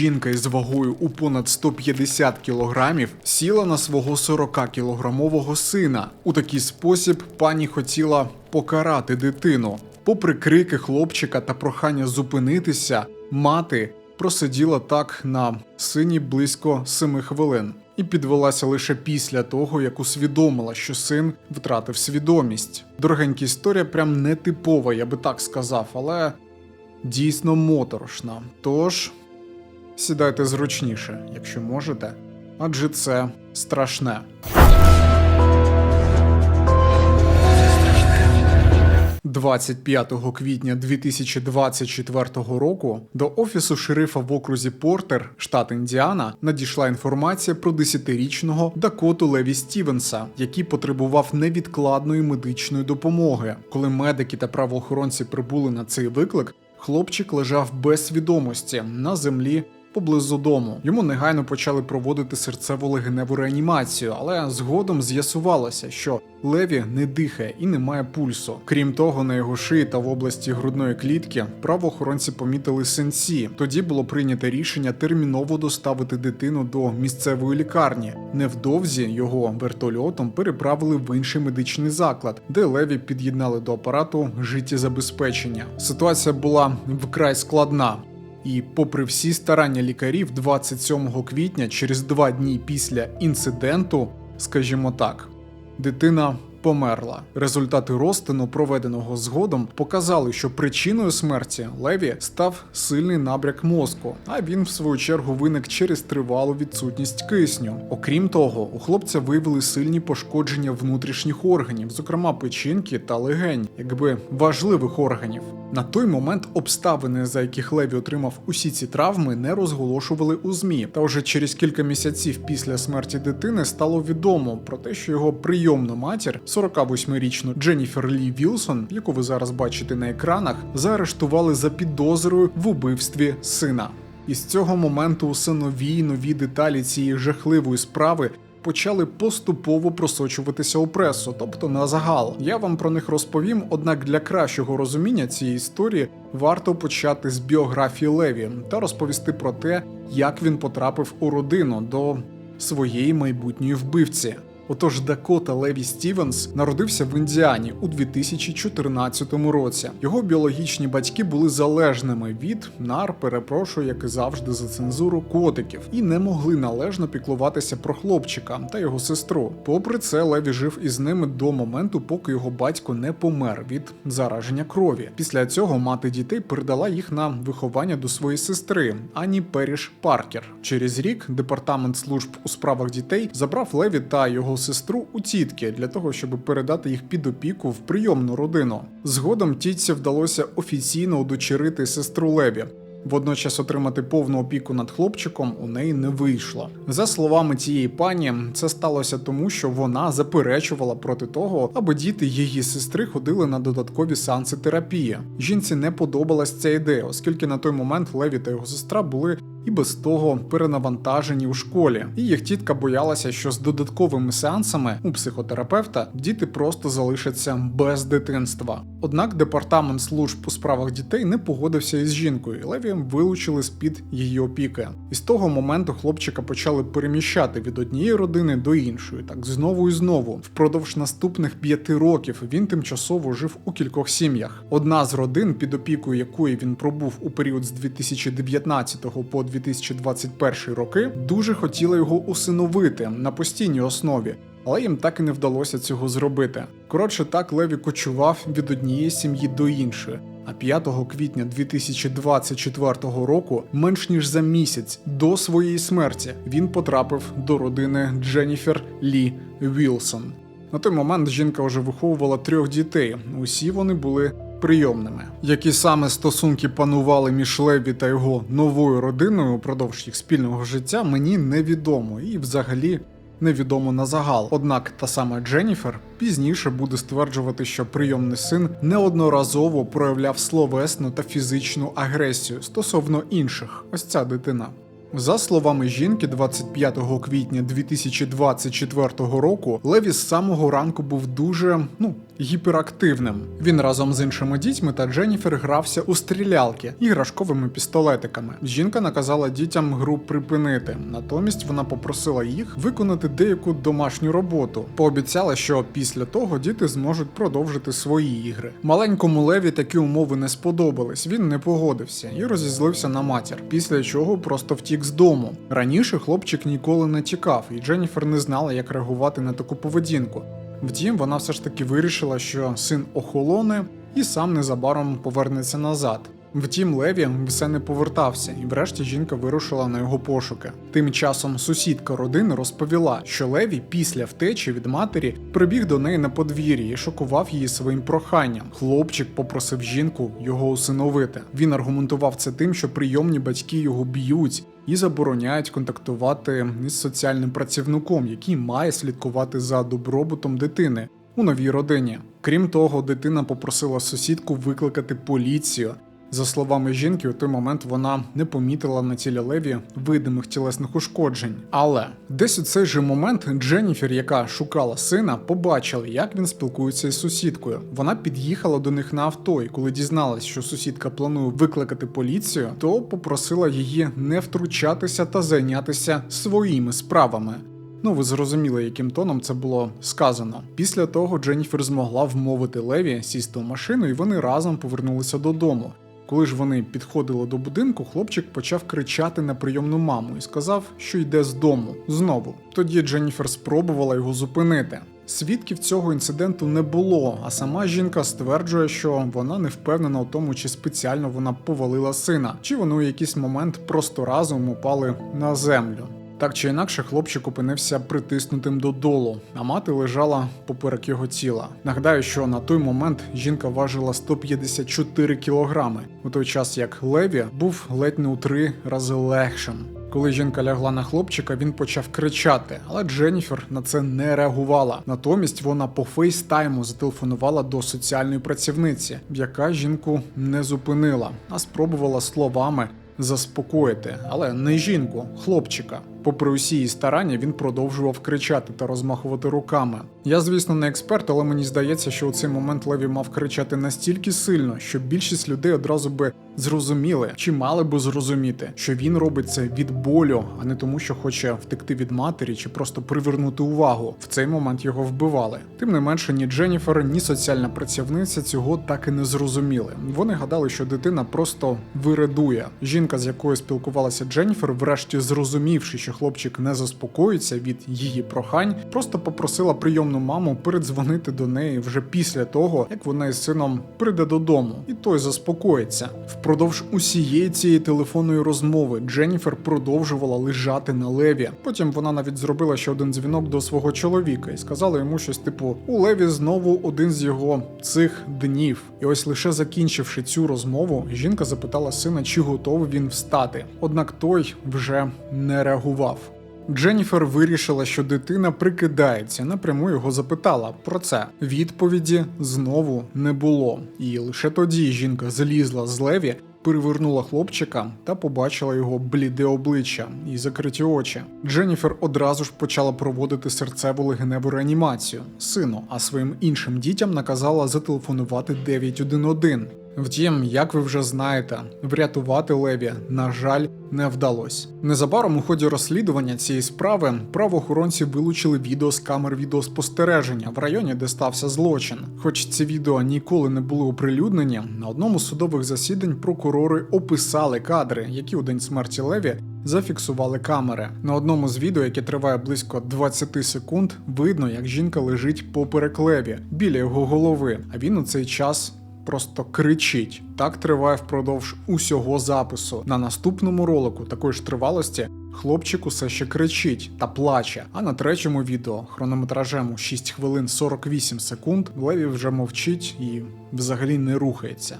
жінка із вагою у понад 150 кілограмів сіла на свого 40-кілограмового сина. У такий спосіб пані хотіла покарати дитину. Попри крики хлопчика та прохання зупинитися, мати просиділа так на сині близько 7 хвилин і підвелася лише після того, як усвідомила, що син втратив свідомість. Дорогенька історія прям не типова, я би так сказав, але дійсно моторошна. Тож сідайте зручніше, якщо можете, адже це страшне. 25 квітня 2024 року до офісу шерифа в окрузі Портер, штат Індіана, надійшла інформація про 10-річного Дакоту Леві Стівенса, який потребував невідкладної медичної допомоги. Коли медики та правоохоронці прибули на цей виклик, хлопчик лежав без свідомості на землі поблизу дому. Йому негайно почали проводити серцево-легеневу реанімацію, але згодом з'ясувалося, що Леві не дихає і не має пульсу. Крім того, на його шиї та в області грудної клітки правоохоронці помітили сенсі. Тоді було прийнято рішення терміново доставити дитину до місцевої лікарні. Невдовзі його вертольотом переправили в інший медичний заклад, де Леві під'єднали до апарату життєзабезпечення. Ситуація була вкрай складна. І, попри всі старання лікарів, 27 квітня, через два дні після інциденту, скажімо так, дитина померла. Результати розтину, проведеного згодом, показали, що причиною смерті Леві став сильний набряк мозку, а він, в свою чергу, виник через тривалу відсутність кисню. Окрім того, у хлопця виявили сильні пошкодження внутрішніх органів, зокрема печінки та легень, якби важливих органів. На той момент обставини, за яких Леві отримав усі ці травми, не розголошували у ЗМІ. Та вже через кілька місяців після смерті дитини стало відомо про те, що його прийомна матір, 48-річну Дженніфер Лі Вілсон, яку ви зараз бачите на екранах, заарештували за підозрою в убивстві сина. І з цього моменту усе нові й нові деталі цієї жахливої справи почали поступово просочуватися у пресу, тобто на загал. Я вам про них розповім, однак для кращого розуміння цієї історії варто почати з біографії Леві та розповісти про те, як він потрапив у родину до своєї майбутньої вбивці. Отож, Дакота Леві Стівенс народився в Індіані у 2014 році. Його біологічні батьки були залежними від нар, перепрошую, як і завжди за цензуру котиків, і не могли належно піклуватися про хлопчика та його сестру. Попри це, Леві жив із ними до моменту, поки його батько не помер від зараження крові. Після цього мати дітей передала їх на виховання до своєї сестри Ані Періш Паркер. Через рік департамент служб у справах дітей забрав Леві та його сестру у тітки для того, щоб передати їх під опіку в прийомну родину. Згодом тітці вдалося офіційно удочерити сестру Леві. Водночас отримати повну опіку над хлопчиком у неї не вийшло. За словами цієї пані, це сталося тому, що вона заперечувала проти того, аби діти її сестри ходили на додаткові сеанси терапії. Жінці не подобалась ця ідея, оскільки на той момент Леві та його сестра були і без того перенавантажені у школі. І їх тітка боялася, що з додатковими сеансами у психотерапевта діти просто залишаться без дитинства. Однак департамент служб у справах дітей не погодився із жінкою, і Леві вилучили з під її опіки. І з того моменту хлопчика почали переміщати від однієї родини до іншої, так знову і знову. Впродовж наступних п'яти років він тимчасово жив у кількох сім'ях. Одна з родин, під опікою якої він пробув у період з 2019 по 2021 роки, дуже хотіла його усиновити на постійній основі. Але їм так і не вдалося цього зробити. Коротше, так Леві кочував від однієї сім'ї до іншої. А 5 квітня 2024 року, менш ніж за місяць до своєї смерті, він потрапив до родини Дженніфер Лі Вілсон. На той момент жінка вже виховувала трьох дітей. Усі вони були прийомними. Які саме стосунки панували між Леві та його новою родиною упродовж їх спільного життя, мені невідомо і взагалі. Невідомо на загал. Однак та сама Дженніфер пізніше буде стверджувати, що прийомний син неодноразово проявляв словесну та фізичну агресію стосовно інших. Ось ця дитина. За словами жінки, 25 квітня 2024 року Леві з самого ранку був дуже, ну гіперактивним. Він разом з іншими дітьми та Дженніфер грався у стрілялки іграшковими пістолетиками. Жінка наказала дітям гру припинити. Натомість вона попросила їх виконати деяку домашню роботу. Пообіцяла, що після того діти зможуть продовжити свої ігри. Маленькому Леві такі умови не сподобались. Він не погодився і розізлився на матір. Після чого просто втік з дому. Раніше хлопчик ніколи не тікав, і Дженніфер не знала, як реагувати на таку поведінку. Втім, вона все ж таки вирішила, що син охолоне і сам незабаром повернеться назад. Втім, Леві все не повертався, і врешті жінка вирушила на його пошуки. Тим часом сусідка родини розповіла, що Леві після втечі від матері прибіг до неї на подвір'ї і шокував її своїм проханням. Хлопчик попросив жінку його усиновити. Він аргументував це тим, що прийомні батьки його б'ють і забороняють контактувати із соціальним працівником, який має слідкувати за добробутом дитини у новій родині. Крім того, дитина попросила сусідку викликати поліцію. За словами жінки, у той момент вона не помітила на тілі Леві видимих тілесних ушкоджень. Але десь у цей же момент Дженніфер, яка шукала сина, побачила, як він спілкується із сусідкою. Вона під'їхала до них на авто, і коли дізналась, що сусідка планує викликати поліцію, то попросила її не втручатися та зайнятися своїми справами. Ну, ви зрозуміли, яким тоном це було сказано. Після того Дженніфер змогла вмовити Леві сісти в машину, і вони разом повернулися додому. Коли ж вони підходили до будинку, хлопчик почав кричати на прийомну маму і сказав, що йде з дому знову. Тоді Дженніфер спробувала його зупинити. Свідків цього інциденту не було, а сама жінка стверджує, що вона не впевнена у тому, чи спеціально вона повалила сина, чи вони у якийсь момент просто разом упали на землю. Так чи інакше, хлопчик опинився притиснутим додолу, а мати лежала поперек його тіла. Нагадаю, що на той момент жінка важила 154 кілограми, у той час як Леві був ледь не у три рази легшим. Коли жінка лягла на хлопчика, він почав кричати, але Дженніфер на це не реагувала. Натомість вона по фейстайму зателефонувала до соціальної працівниці, яка жінку не зупинила, а спробувала словами заспокоїти, але не жінку, хлопчика. Попри усі її старання, він продовжував кричати та розмахувати руками. Я, звісно, не експерт, але мені здається, що у цей момент Леві мав кричати настільки сильно, що більшість людей одразу би зрозуміли чи мали би зрозуміти, що він робить це від болю, а не тому, що хоче втекти від матері чи просто привернути увагу. В цей момент його вбивали. Тим не менше, ні Дженніфер, ні соціальна працівниця цього так і не зрозуміли. Вони гадали, що дитина просто вирадує. Жінка, з якою спілкувалася Дженніфер, врешті зрозумівши, що хлопчик не заспокоїться від її прохань, просто попросила прийомну маму передзвонити до неї вже після того, як вона із сином прийде додому, і той заспокоїться. Впродовж усієї цієї телефонної розмови Дженніфер продовжувала лежати на леві. Потім вона навіть зробила ще один дзвінок до свого чоловіка і сказала йому щось типу: у Леві знову один з його цих днів. І ось лише закінчивши цю розмову, жінка запитала сина, чи готовий він встати. Однак той вже не реагував. Дженніфер вирішила, що дитина прикидається, напряму його запитала про це. Відповіді знову не було. І лише тоді жінка злізла з леві, перевернула хлопчика та побачила його бліде обличчя і закриті очі. Дженніфер одразу ж почала проводити серцеву легеневу реанімацію сину, а своїм іншим дітям наказала зателефонувати 911. Втім, як ви вже знаєте, врятувати Леві, на жаль, не вдалося. Незабаром у ході розслідування цієї справи правоохоронці вилучили відео з камер відеоспостереження в районі, де стався злочин. Хоч ці відео ніколи не були оприлюднені, на одному з судових засідань прокурори описали кадри, які у день смерті Леві зафіксували камери. На одному з відео, яке триває близько 20 секунд, видно, як жінка лежить поперек Леві біля його голови, а він у цей час просто кричить. Так триває впродовж усього запису. На наступному ролику такої ж тривалості хлопчик усе ще кричить та плаче. А на третьому відео хронометражем у 6 хвилин 48 секунд Леві вже мовчить і взагалі не рухається.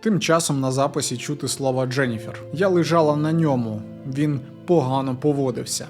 Тим часом на записі чути слова Дженніфер. Я лежала на ньому, він погано поводився.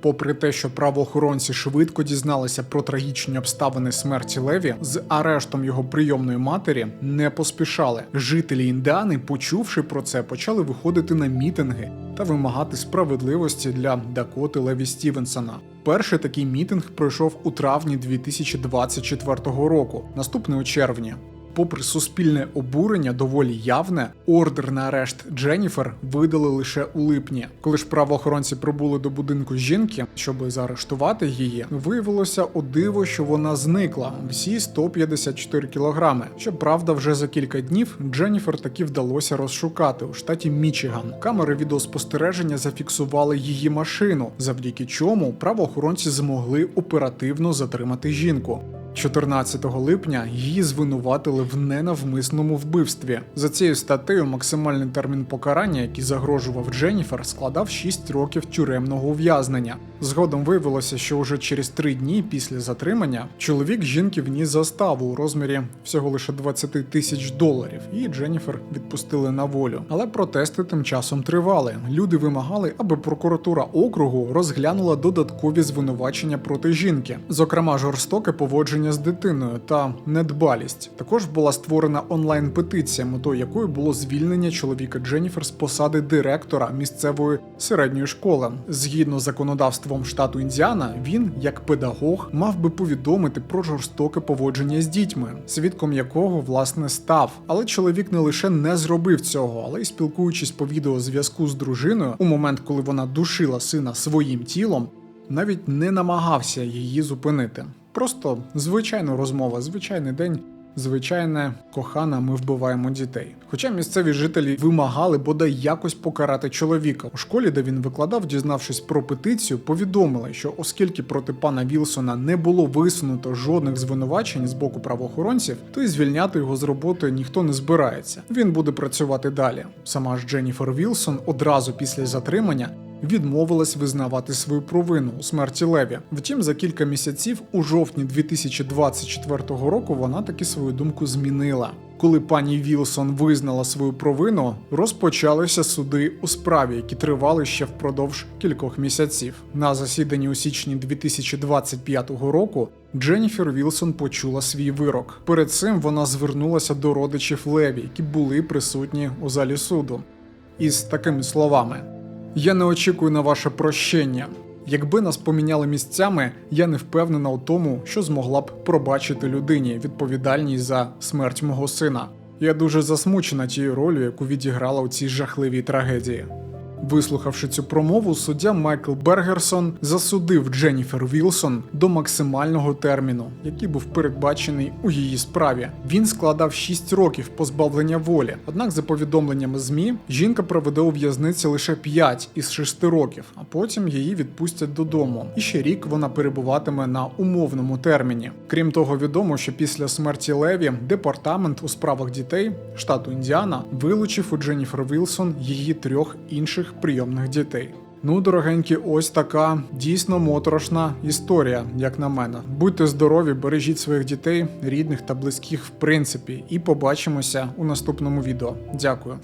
Попри те, що правоохоронці швидко дізналися про трагічні обставини смерті Леві, з арештом його прийомної матері не поспішали. Жителі Індіани, почувши про це, почали виходити на мітинги та вимагати справедливості для Дакоти Леві Стівенсона. Перший такий мітинг пройшов у травні 2024 року, наступний у червні. Попри суспільне обурення, доволі явне, ордер на арешт Дженніфер видали лише у липні. Коли ж правоохоронці прибули до будинку жінки, щоб заарештувати її, виявилося о диво, що вона зникла всі 154 кілограми. Щоправда, вже за кілька днів Дженніфер таки вдалося розшукати у штаті Мічиган. Камери відеоспостереження зафіксували її машину, завдяки чому правоохоронці змогли оперативно затримати жінку. 14 липня її звинуватили в ненавмисному вбивстві. За цією статтею максимальний термін покарання, який загрожував Дженніфер, складав 6 років тюремного ув'язнення. Згодом виявилося, що уже через три дні після затримання чоловік жінки вніс заставу у розмірі всього лише 20 тисяч доларів, і Дженніфер відпустили на волю. Але протести тим часом тривали. Люди вимагали, аби прокуратура округу розглянула додаткові звинувачення проти жінки, зокрема жорстоке поводження з дитиною та недбалість. Також була створена онлайн-петиція, метою якої було звільнення чоловіка Дженніфер з посади директора місцевої середньої школи. Згідно з законодавством штату Індіана, він, як педагог, мав би повідомити про жорстоке поводження з дітьми, свідком якого власне став. Але чоловік не лише не зробив цього, але й спілкуючись по відеозв'язку з дружиною у момент, коли вона душила сина своїм тілом, навіть не намагався її зупинити. Просто звичайна розмова, звичайний день, звичайне кохана, ми вбиваємо дітей. Хоча місцеві жителі вимагали бодай якось покарати чоловіка. У школі, де він викладав, дізнавшись про петицію, повідомили, що оскільки проти пана Вілсона не було висунуто жодних звинувачень з боку правоохоронців, то й звільняти його з роботи ніхто не збирається. Він буде працювати далі. Сама ж Дженніфер Вілсон одразу після затримання відмовилась визнавати свою провину у смерті Леві. Втім, за кілька місяців, у жовтні 2024 року, вона таки свою думку змінила. Коли пані Вілсон визнала свою провину, розпочалися суди у справі, які тривали ще впродовж кількох місяців. На засіданні у січні 2025 року Дженніфер Вілсон почула свій вирок. Перед цим вона звернулася до родичів Леві, які були присутні у залі суду, із такими словами. Я не очікую на ваше прощення. Якби нас поміняли місцями, я не впевнена у тому, що змогла б пробачити людині відповідальність за смерть мого сина. Я дуже засмучена тією ролью, яку відіграла у цій жахливій трагедії. Вислухавши цю промову, суддя Майкл Бергерсон засудив Дженніфер Вілсон до максимального терміну, який був передбачений у її справі. Він складав 6 років позбавлення волі. Однак, за повідомленнями ЗМІ, жінка проведе у в'язниці лише 5 із 6 років, а потім її відпустять додому. І ще рік вона перебуватиме на умовному терміні. Крім того, відомо, що після смерті Леві департамент у справах дітей штату Індіана вилучив у Дженніфер Вілсон її трьох інших прийомних дітей. Ну, дорогенькі, ось така дійсно моторошна історія, як на мене. Будьте здорові, бережіть своїх дітей, рідних та близьких в принципі, і побачимося у наступному відео. Дякую.